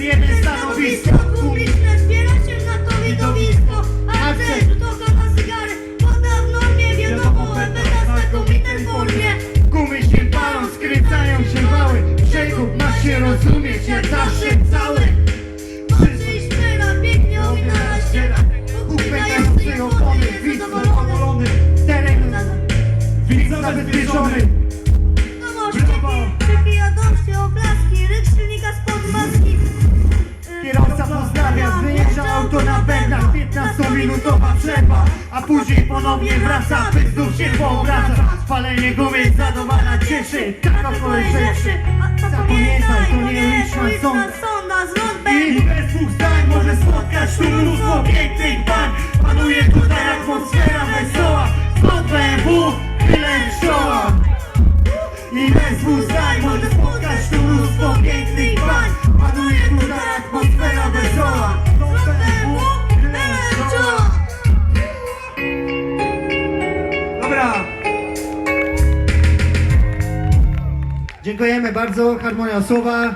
numer jeden stanowisko. Publiczne zbiera się na to widowisko. Akcent rzutoka na cygary. Woda w normie wiadomo Ebeta znakomitej formie. Gumy się palą, skręcają się wały. Przejków ma się rozumieć jak zawsze cały. I szpera pięknie owinęła ściera Upętający opony, widz zadowolony. Teren widz zabezpieczony auto na pędach 15-minutowa przerwa A później ponownie wraca, by się poobraca Spalenie gumy zadowala cieszy Tak około rzeczy. Zapamiętaj, to nie liczna sonda I bez dwóch zdań może spotkać tu mnóstwo pięknych pań. Panuje tutaj atmosfera wesoła. Stąd BMW, tyle czoła. I bez dwóch zdań może spotkać tu mnóstwo Dobra. Dziękujemy bardzo, harmonia słowa